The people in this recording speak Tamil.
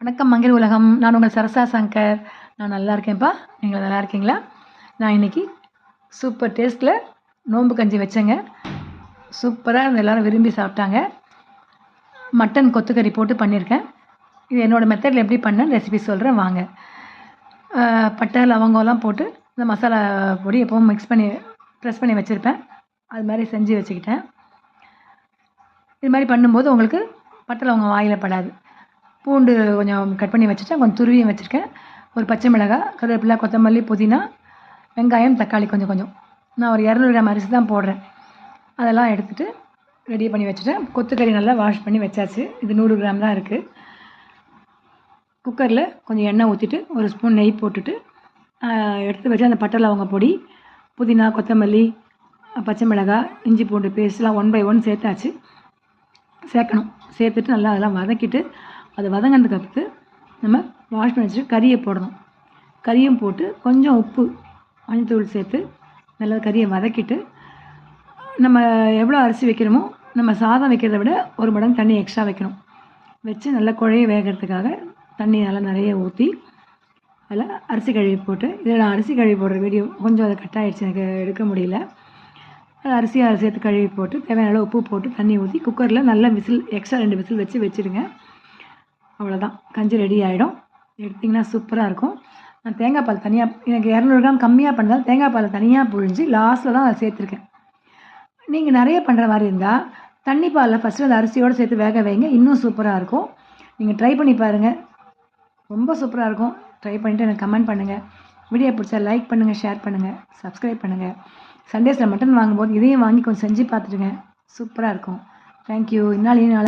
வணக்கம் மங்கிர் உலகம். நான் உங்கள் சரசா சங்கர். நான் நல்லா இருக்கேன்ப்பா. நீங்கள் நல்லா இருக்கீங்களா? நான் இன்னைக்கு சூப்பர் டேஸ்ட்டில் நோன்பு கஞ்சி வச்சேங்க. சூப்பராக இருந்த எல்லோரும் விரும்பி சாப்பிட்டாங்க. மட்டன் கொத்துக்கறி போட்டு பண்ணியிருக்கேன். இது என்னோடய மெத்தடில் எப்படி பண்ணேன் ரெசிபி சொல்கிறேன் வாங்க. பட்டை லவங்கம்லாம் போட்டு இந்த மசாலா பொடி எப்பவும் மிக்ஸ் பண்ணி ப்ரெஸ் பண்ணி வச்சுருப்பேன். அது மாதிரி செஞ்சு வச்சுக்கிட்டேன். இது மாதிரி பண்ணும்போது உங்களுக்கு பட்டை லவங்கம் வாயில் படாது. பூண்டு கொஞ்சம் கட் பண்ணி வச்சுட்டேன் கொஞ்சம் துருவியும் வச்சுருக்கேன். ஒரு பச்சை மிளகாய் கருவேப்பிலை கொத்தமல்லி புதினா வெங்காயம் தக்காளி கொஞ்சம் கொஞ்சம். நான் ஒரு இரநூறு கிராம் அரிசி தான் போடுறேன். அதெல்லாம் எடுத்துகிட்டு ரெடி பண்ணி வச்சுட்டேன். கொத்துக்கறி நல்லா வாஷ் பண்ணி வச்சாச்சு. இது நூறு கிராம் தான் இருக்குது குக்கரில் கொஞ்சம் எண்ணெய் ஊற்றிட்டு ஒரு ஸ்பூன் நெய் போட்டுட்டு எடுத்து வச்சு அந்த பட்டை லவங்க பொடி புதினா கொத்தமல்லி பச்சை மிளகாய் இஞ்சி பூண்டு பேஸ்ட்லாம் ஒன் பை ஒன் சேர்த்தாச்சு. சேர்க்கணும். சேர்த்துட்டு நல்லா அதெல்லாம் வதக்கிட்டு அது வதங்கினதுக்கு நம்ம வாஷ் பண்ணி வச்சுட்டு கறியை போடணும். கறியும் போட்டு கொஞ்சம் உப்பு மஞ்சத்தூள் சேர்த்து நல்லா கறியை வதக்கிட்டு நம்ம எவ்வளோ அரிசி வைக்கிறோமோ நம்ம சாதம் வைக்கிறத விட ஒரு மடங்கு தண்ணி எக்ஸ்ட்ரா வைக்கணும். வச்சு நல்லா குழைய வேகிறதுக்காக தண்ணி நல்லா நிறைய ஊற்றி அதில் அரிசி கழுவி போட்டு இதில் நான் அரிசி கழுவி போடுற வீடியோ கொஞ்சம் அதை கட் எனக்கு எடுக்க முடியல. அது அரிசி அதை சேர்த்து கழுவி போட்டு தேவையான அளவு உப்பு போட்டு தண்ணி ஊற்றி குக்கரில் நல்ல விசில் எக்ஸ்ட்ரா ரெண்டு விசில் வச்சு வச்சுடுங்க. அவ்வளோதான் கஞ்சி ரெடி ஆகிடும் எடுத்திங்கன்னா சூப்பராக இருக்கும். நான் தேங்காய் பால் தனியாக எனக்கு இரநூறு கிராம் கம்மியாக பண்ணதால் தேங்காய் பால் தனியாக புழிஞ்சு லாஸ்ட்டில் தான் அதை சேர்த்துருக்கேன். நீங்கள் நிறைய பண்ணுற மாதிரி இருந்தால் தண்ணி பாலில் ஃபஸ்ட்டு அந்த அரிசியோடு சேர்த்து வேக வைங்க. இன்னும் சூப்பராக இருக்கும். நீங்கள் ட்ரை பண்ணி பாருங்கள் ரொம்ப சூப்பராக இருக்கும். ட்ரை பண்ணிவிட்டு எனக்கு கமெண்ட் பண்ணுங்கள் வீடியோ பிடிச்சா லைக் பண்ணுங்கள் ஷேர் பண்ணுங்கள் சப்ஸ்கிரைப் பண்ணுங்கள் சண்டேஸில் மட்டன் வாங்கும்போது இதையும் வாங்கி கொஞ்சம் செஞ்சு பார்த்துடுங்க. சூப்பராக இருக்கும். தேங்க்யூ இந்நாள் நாளை